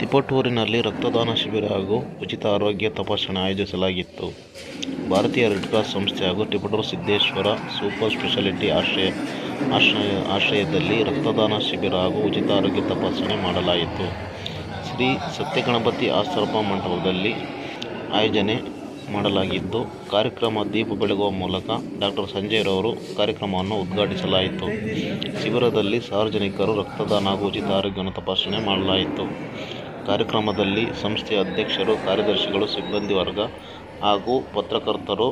ತಿಪಟೂರಿನಲ್ಲಿ ರಕ್ತದಾನ ಶಿಬಿರ ಹಾಗೂ ಉಚಿತ ಆರೋಗ್ಯ ತಪಾಸಣೆ ಆಯೋಜಿಸಲಾಗಿತ್ತು. ಭಾರತೀಯ ರೆಡ್ ಕ್ರಾಸ್ ಸಂಸ್ಥೆ ಹಾಗೂ ತಿಪಟೂರು ಸಿದ್ದೇಶ್ವರ ಸೂಪರ್ ಸ್ಪೆಷಾಲಿಟಿ ಆಶ್ರಯ ಆಶ್ರಯ, ಆಶ್ರಯದಲ್ಲಿ ರಕ್ತದಾನ ಶಿಬಿರ ಹಾಗೂ ಉಚಿತ ಆರೋಗ್ಯ ತಪಾಸಣೆ ಮಾಡಲಾಯಿತು. ಶ್ರೀ ಸತ್ಯಗಣಪತಿ ಆಶ್ರಮ ಮಂಟಪದಲ್ಲಿ ಆಯೋಜನೆ ಮಾಡಲಾಗಿದ್ದು, ಕಾರ್ಯಕ್ರಮ ದೀಪ ಬೆಳಗುವ ಮೂಲಕ ಡಾಕ್ಟರ್ ಸಂಜಯ್ ರವರು ಕಾರ್ಯಕ್ರಮವನ್ನು ಉದ್ಘಾಟಿಸಲಾಯಿತು. ಶಿಬಿರದಲ್ಲಿ ಸಾರ್ವಜನಿಕರು ರಕ್ತದಾನ ಹಾಗೂ ಉಚಿತ ಆರೋಗ್ಯವನ್ನು ತಪಾಸಣೆ ಮಾಡಲಾಯಿತು. ಕಾರ್ಯಕ್ರಮದಲ್ಲಿ ಸಂಸ್ಥೆಯ ಅಧ್ಯಕ್ಷರು ಕಾರ್ಯದರ್ಶಿಗಳು ಸಿಬ್ಬಂದಿ ವರ್ಗ ಹಾಗೂ ಪತ್ರಕರ್ತರು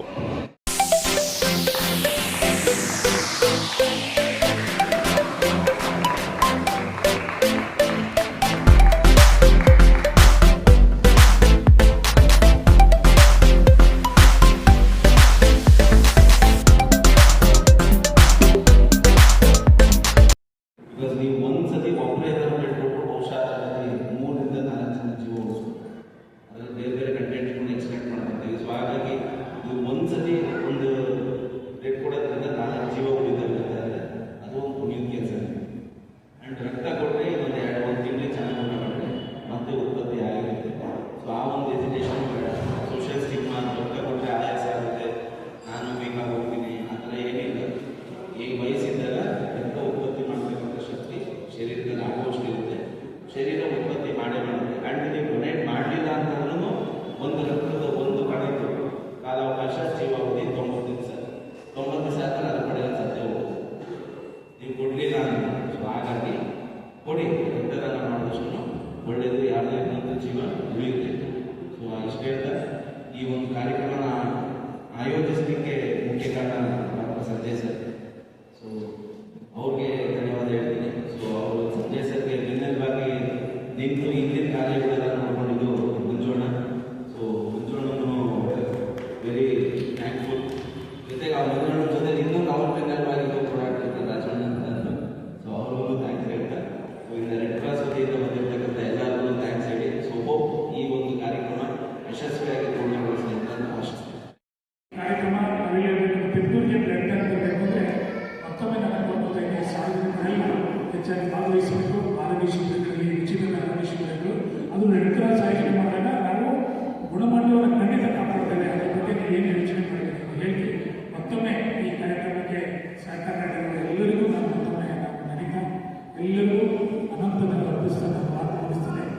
Indian Canadian, and I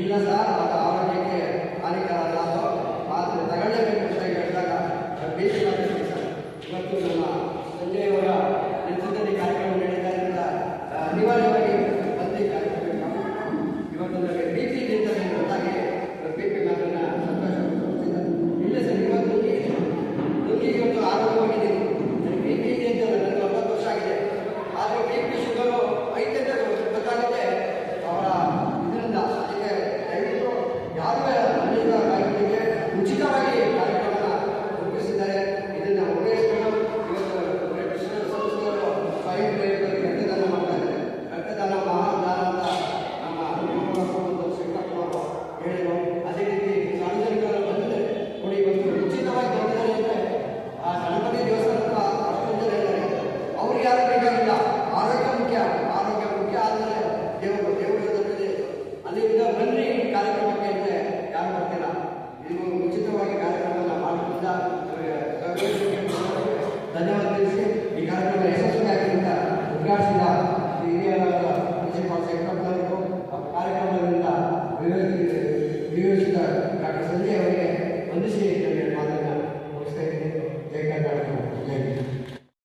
ಇಲ್ಲ ಸರ್ ಅದು ಆರೋಗ್ಯಕ್ಕೆ ಹಾನಿಕರ ನಾವು ಆದರೆ ತಗೊಳ್ಳೇಬೇಕು ಅಂತ ಹೇಳಿದಾಗ ಭೇಟಿ ಮಾಡಬೇಕು ಸರ್. ಇವತ್ತು ನಮ್ಮ ಸಂಜೆಯವರ ನೇತೃತ್ವದಲ್ಲಿ ಕಾರ್ಯಕ್ರಮ ನಡೀತಾ ಇದ್ದ ಅನಿವಾರ್ಯವಾಗಿ ಬಂದು ಕಾರ್ಯಕ್ರಮ ಇವತ್ತು ನನಗೆ ಭೇಟಿ ನಿಂತ ಗೊತ್ತಾಗಿ ಭೇಟಿ ಸಂತೋಷ ಇಲ್ಲ ಸರ್, ಇವತ್ತು ಇವತ್ತು seca, é minha